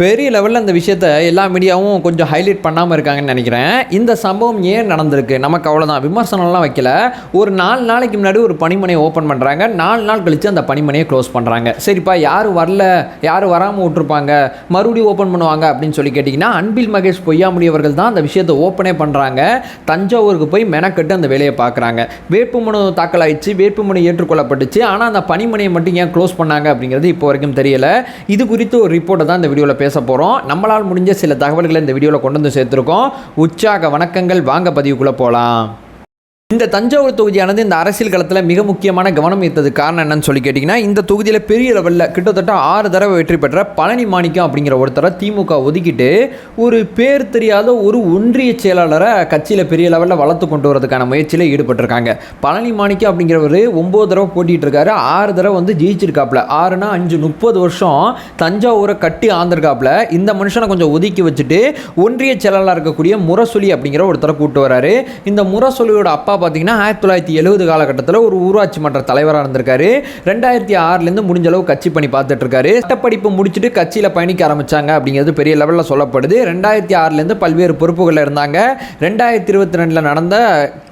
பெரிய லெவலில் இந்த விஷயத்த எல்லா மீடியாவும் கொஞ்சம் ஹைலைட் பண்ணாமல் இருக்காங்கன்னு நினைக்கிறேன். இந்த சம்பவம் ஏன் நடந்திருக்கு? நமக்கு அவ்வளோதான் விமர்சனம்லாம் வைக்கல. ஒரு நாலு நாளைக்கு முன்னாடி ஒரு பணிமனையை ஓப்பன் பண்ணுறாங்க நாலு நாள் கழித்து அந்த பணிமனையை க்ளோஸ் பண்ணுறாங்க சரிப்பா யாரும் வரல? யாரும் வராமல் விட்டுருப்பாங்க? மறுபடியும் ஓப்பன் பண்ணுவாங்க அப்படின்னு சொல்லி கேட்டிங்கன்னா அன்பில் மகேஷ் பொய்யாமொழி அவர்கள் தான் அந்த விஷயத்தை ஓப்பனே பண்ணுறாங்க தஞ்சாவூருக்கு போய் மெனக்கட்டு அந்த வேலையை பார்க்குறாங்க. வேட்புமனு தாக்கல் ஆயிடுச்சு வேட்புமனு ஏற்றுக்கொள்ளப்பட்டுச்சு. ஆனால் அந்த பணிமனையை மட்டும் ஏன் க்ளோஸ் பண்ணாங்க அப்படிங்கிறது இப்போ வரைக்கும் தெரியல. இது குறித்து ஒரு ரிப்போர்ட்டை தான் இந்த வீடியோவில் பேச போகிறோம் நம்மளால் முடிஞ்ச சில தகவல்களை இந்த வீடியோவில் கொண்டு வந்து சேர்த்துருக்கோம். உற்சாக வணக்கங்கள். வாங்க பதிவுக்குள்ளே போகலாம் இந்த தஞ்சாவூர் தொகுதியானது இந்த அரசியல் களத்தில் மிக முக்கியமான கவனம் ஈர்த்தது காரணம் என்னன்னு சொல்லி கேட்டிங்கன்னா இந்த தொகுதியில் பெரிய லெவலில் கிட்டத்தட்ட ஆறு தடவை வெற்றி பெற்ற பழனி மாணிக்கம் அப்படிங்கிற ஒருத்தரை திமுக ஒதுக்கிட்டு ஒரு பேர் தெரியாத ஒரு ஒன்றிய செயலாளரை கட்சியில் பெரிய லெவலில் வளர்த்து கொண்டு வரதுக்கான முயற்சியில் ஈடுபட்டிருக்காங்க. பழனி மாணிக்கம் அப்படிங்கிறவர் ஒம்பது தடவை போட்டிகிட்டு இருக்காரு. ஆறு தடவை வந்து ஜெயிச்சிருக்காப்புல. ஆறுனா அஞ்சு முப்பது வருஷம் தஞ்சாவூரை கட்டி ஆந்திருக்காப்புல. இந்த மனுஷனை கொஞ்சம் ஒதுக்கி வச்சுட்டு ஒன்றிய செயலாளராக இருக்கக்கூடிய முரசொலி அப்படிங்கிற ஒருத்தரை கூப்பிட்டு வராரு. இந்த முரசொலியோட அப்பா பார்த்தீங்கன்னா ஆயிரத்தி தொள்ளாயிரத்தி எழுபது காலகட்டத்தில் ஒரு ஊராட்சி மன்ற தலைவராக இருந்திருக்காரு. ரெண்டாயிரத்தி ஆறுலேருந்து முடிஞ்ச அளவு கட்சி பணி பார்த்துட்டு இருக்காரு சட்டப்படிப்பு முடிச்சுட்டு கட்சியில் பயணிக்க ஆரம்பித்தாங்க அப்படிங்கிறது பெரிய லெவலில் சொல்லப்படுது. ரெண்டாயிரத்தி ஆறுலேருந்து பல்வேறு பொறுப்புகளில் இருந்தாங்க. ரெண்டாயிரத்தி இருபத்தி ரெண்டில் நடந்த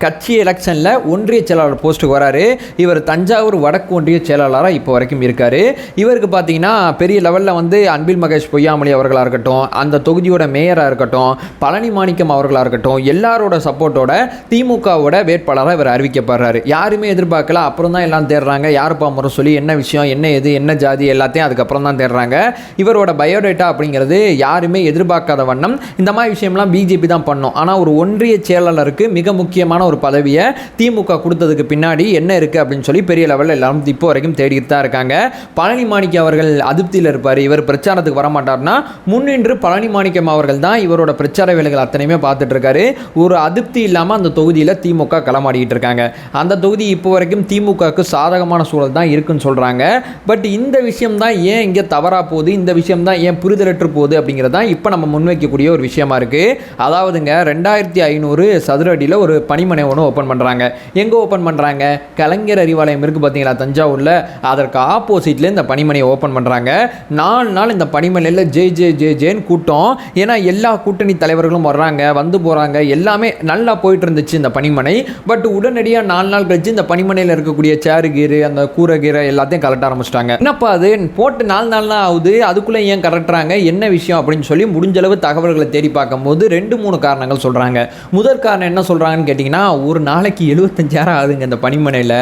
கட்சி எலெக்ஷனில் ஒன்றிய செயலாளர் போஸ்ட்டுக்கு வராரு. இவர் தஞ்சாவூர் வடக்கு ஒன்றிய செயலாளராக இப்போ வரைக்கும் இருக்கார். இவருக்கு பார்த்தீங்கன்னா பெரிய லெவலில் வந்து அன்பில் மகேஷ் பொய்யாமொழி அவர்களாக இருக்கட்டும் அந்த தொகுதியோட மேயராக இருக்கட்டும் பழனி மாணிக்கம் அவர்களாக இருக்கட்டும் எல்லாரோட சப்போர்ட்டோட திமுகவோட வேட்பாளராக இவர் அறிவிக்கப்படுறாரு. யாருமே எதிர்பார்க்கல அப்புறம் தான் எல்லாம் தேடுறாங்க. யாருப்பா முறை சொல்லி என்ன விஷயம் என்ன எது என்ன ஜாதி எல்லாத்தையும் அதுக்கப்புறம் தான் தேடுறாங்க. இவரோட பயோடேட்டா அப்படிங்கிறது யாருமே எதிர்பார்க்காத வண்ணம். இந்த மாதிரி விஷயம்லாம் பிஜேபி தான் பண்ணோம். ஆனால் ஒரு ஒன்றிய செயலாளருக்கு மிக முக்கியமான ஒரு பதவியை திமுக கொடுத்ததுக்கு பின்னாடி என்ன இருக்குது அப்படின்னு சொல்லி பெரிய லெவலில் எல்லாரும் இப்போ வரைக்கும் தேடிட்டு தான் இருக்காங்க. பழனி மாணிக்கம் அவர்கள் அதிருப்தியில் இருப்பார். இவர் பிரச்சாரத்துக்கு வரமாட்டார்னா முன்னின்று பழனி மாணிக்கம் அவர்கள் தான் இவரோட பிரச்சார வேலைகள் அத்தனையுமே பார்த்துட்டு இருக்காரு. ஒரு அதிருப்தி இல்லாமல் அந்த தொகுதியில் திமுக களமாடிக்கிட்டு இருக்காங்க. அந்த தொகுதி இப்போ வரைக்கும் திமுகவுக்கு சாதகமான சூழல் தான் இருக்குன்னு சொல்கிறாங்க பட் இந்த விஷயம் தான் ஏன் இங்கே தவறாக போகுது? இந்த விஷயம் தான் ஏன் புரிதலற்று போகுது அப்படிங்கிறது தான் இப்போ நம்ம முன்வைக்கக்கூடிய ஒரு விஷயமா இருக்குது அதாவதுங்க ரெண்டாயிரத்தி ஐநூறு சதுர அடியில் ஒரு பணிமனை ஒன்று ஓப்பன் பண்ணுறாங்க எங்கே ஓப்பன் பண்ணுறாங்க கலைஞர் அறிவாலயம் இருக்குது பார்த்தீங்களா தஞ்சாவூரில்? அதற்கு ஆப்போசிட்டில் இந்த பணிமனையை ஓப்பன் பண்ணுறாங்க நாலு நாள் இந்த பணிமனையில் ஜே ஜே ஜே ஜேன்னு கூட்டம். ஏன்னா எல்லா கூட்டணி தலைவர்களும் வர்றாங்க வந்து போகிறாங்க எல்லாமே நல்லா போயிட்டு இருந்துச்சு இந்த பணிமனை பட் உடனடியாக நாலு நாள் கழிச்சு இந்த பணிமனையில் இருக்கக்கூடிய சேரு கீரு அந்த கூரை கீரை எல்லாத்தையும் கலட்ட ஆரம்பிச்சிட்டாங்க. என்னப்பா அது? போட்டு நாலு நாள் தான் ஆகுது. அதுக்குள்ளே ஏன் கலட்டுறாங்க? என்ன விஷயம் அப்படின்னு சொல்லி முடிஞ்சளவு தகவல்களை தேடி பார்க்கும்போது ரெண்டு மூணு காரணங்கள் சொல்கிறாங்க முதற் காரணம் என்ன சொல்கிறாங்கன்னு கேட்டிங்கன்னா ஒரு நாளைக்கு எழுபத்தஞ்சாயிரம் ஆகுதுங்க இந்த பணிமனையில்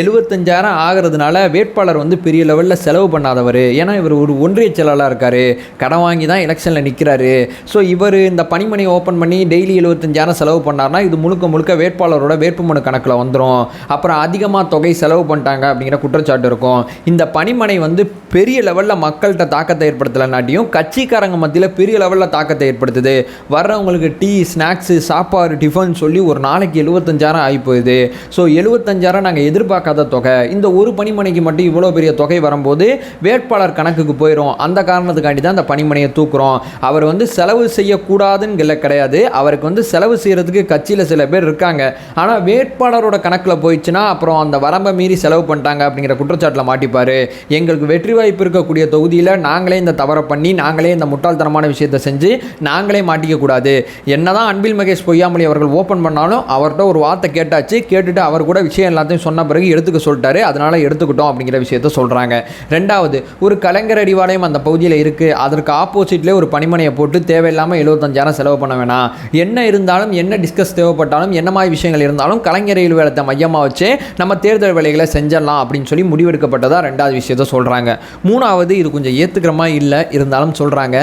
எழுபத்தஞ்சாயிரம் ஆகிறதுனால வேட்பாளர் வந்து பெரிய லெவலில் செலவு பண்ணாதவர். ஏன்னா இவர் ஒரு ஒன்றிய செயலாளராக இருக்கார். கடன் வாங்கி தான் எலெக்ஷனில் நிற்கிறாரு ஸோ இவர் இந்த பணிமனையை ஓப்பன் பண்ணி டெய்லி எழுபத்தஞ்சாயிரம் செலவு பண்ணார்னா இது முழுக்க முழுக்க வேட்பாளரோட வேட்புமனு கணக்கில் வந்துடும் அப்புறம் அதிகமாக தொகை செலவு பண்ணிட்டாங்க அப்படிங்கிற குற்றச்சாட்டு இருக்கும். இந்த பணிமனை வந்து பெரிய லெவலில் மக்கள்கிட்ட தாக்கத்தை ஏற்படுத்தலைனாட்டியும் கட்சிக்காரங்க மத்தியில் பெரிய லெவலில் தாக்கத்தை ஏற்படுத்துது. வர்றவங்களுக்கு டீ ஸ்நாக்ஸு சாப்பாடு டிஃபன் சொல்லி ஒரு நாளைக்கு எழுபத்தஞ்சாயிரம் ஆகி போகுது. ஸோ எழுபத்தஞ்சாயிரம் நாங்கள் எதிர்பார்க்காத தொகை. இந்த ஒரு பணிமனைக்கு மட்டும் இவ்வளோ பெரிய தொகை வரும்போது வேட்பாளர் கணக்குக்கு போயிடும் அந்த காரணத்துக்காண்டி தான் அந்த பணிமனையை தூக்குறோம். அவர் வந்து செலவு செய்யக்கூடாதுன்னு கிடையாது. அவருக்கு வந்து செலவு செய்கிறதுக்கு கட்சியில் சில பேர் இருக்காங்க. ஆனால் வேட்பாளரோட கணக்கில் போயிடுச்சுன்னா அப்புறம் அந்த வரம்பை மீறி செலவு பண்ணிட்டாங்க அப்படிங்கிற குற்றச்சாட்டில் மாட்டிப்பார். எங்களுக்கு வெற்றி வாய்ப்பு இருக்கக்கூடிய தொகுதியில் நாங்களே இந்த தவறை பண்ணி நாங்களே இந்த முட்டாள்தனமான விஷயத்தை செஞ்சு நாங்களே மாட்டிக்க கூடாது. என்னதான் அன்பில் மகேஷ் பொய்யாமொழி அவர்கள் ஓப்பன் பண்ணாலும் அவர்கிட்ட ஒரு வார்த்தை கேட்டாச்சு கேட்டுட்டு அவர் கூட விஷயம் எல்லாத்தையும் சொன்ன பிறகு எடுத்துக்க சொல்லிட்டாரு. அதனால் எடுத்துக்கிட்டோம் அப்படிங்கிற விஷயத்த சொல்கிறாங்க ரெண்டாவது ஒரு கலைஞர் அறிவாலயம் அந்த பகுதியில் இருக்குது அதற்கு ஆப்போசிட்லேயே ஒரு பணிமனையை போட்டு தேவையில்லாமல் எழுபத்தஞ்சாயிரம் செலவு பண்ண வேணாம். என்ன இருந்தாலும் என்ன டிஸ்கஸ் தேவைப்பட்டாலும் என்ன மாதிரி விஷயங்கள் இருந்தாலும் கலைஞர் வேலத்தை மையமாக வச்சு நம்ம தேர்தல் வேலைகளை செஞ்சிடலாம் அப்படின்னு சொல்லி முடிவெடுக்கப்பட்டதா ரெண்டாவது விஷயத்த சொல்கிறாங்க மூணாவது இது கொஞ்சம் ஏற்றுக்கிறமா இல்லை? இருந்தாலும் சொல்கிறாங்க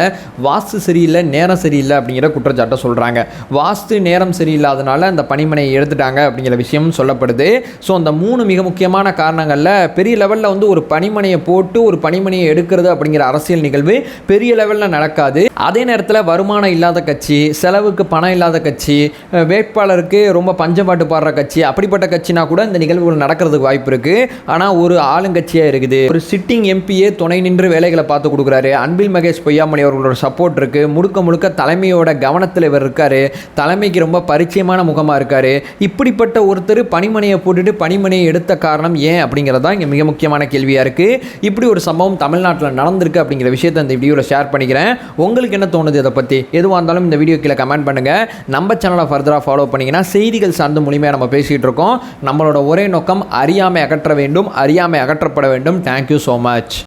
வாஸ்து சரியில்லை நேரம் சரியில்லை அப்படிங்கிற குற்றச்சாட்டை சொல்கிறாங்க வாஸ்து நேரம் சரியில்லாதனால அந்த பணிமனையை எடுத்துட்டாங்க அப்படிங்கிற விஷயமும் சொல்லப்படுது. ஸோ அந்த மூணு மிக முக்கியமான காரணங்களில் பெரிய லெவலில் வந்து ஒரு பணிமனையை போட்டு ஒரு பணிமனையை எடுக்கிறது அப்படிங்கிற அரசியல் நிகழ்வு பெரிய லெவலில் நடக்காது. அதே நேரத்தில் வருமானம் இல்லாத கட்சி செலவுக்கு பணம் இல்லாத கட்சி வேட்பாளருக்கு ரொம்ப பாட்டு பாடுற கட்சி அப்படிப்பட்ட கட்சினா கூட இந்த நிகழ்வுகள் நடக்கிறதுக்கு வாய்ப்பு இருக்குது ஆனால் ஒரு ஆளுங்கட்சியாக இருக்குது. ஒரு சிட்டிங் எம்பியே துணை நின்று வேலைகளை பார்த்து கொடுக்குறாரு. அன்பில் மகேஷ் பொய்யாமணி அவர்களோட சப்போர்ட் இருக்குது முழுக்க முழுக்க தலைமையோட கவனத்தில் இவர் இருக்காரு. தலைமைக்கு ரொம்ப பரிச்சயமான முகமாக இருக்காரு. இப்படிப்பட்ட ஒருத்தர் பணிமனையை போட்டுட்டு பணிமனையை எடுத்த காரணம் ஏன் அப்படிங்கிறது தான் இங்கே மிக முக்கியமான கேள்வியாக இருக்குது இப்படி ஒரு சம்பவம் தமிழ்நாட்டில் நடந்திருக்கு அப்படிங்கிற விஷயத்தை இந்த வீடியோவில் ஷேர் பண்ணிக்கிறேன். உங்களுக்கு என்ன தோணுது இதை பற்றி எதுவாக இருந்தாலும் இந்த வீடியோ கீழே கமெண்ட் பண்ணுங்கள் நம்ம சேனலை ஃபர்தராக ஃபாலோ பண்ணிங்கன்னா செய்திகள் சார்ந்து முழுமையாக நம்ம பேசிகிட்டு இருக்கோம். நம்மளோட ஒரே நோக்கம் அறியாமை அகற்ற வேண்டும் அறியாமை அகற்றப்பட வேண்டும். Thank you so much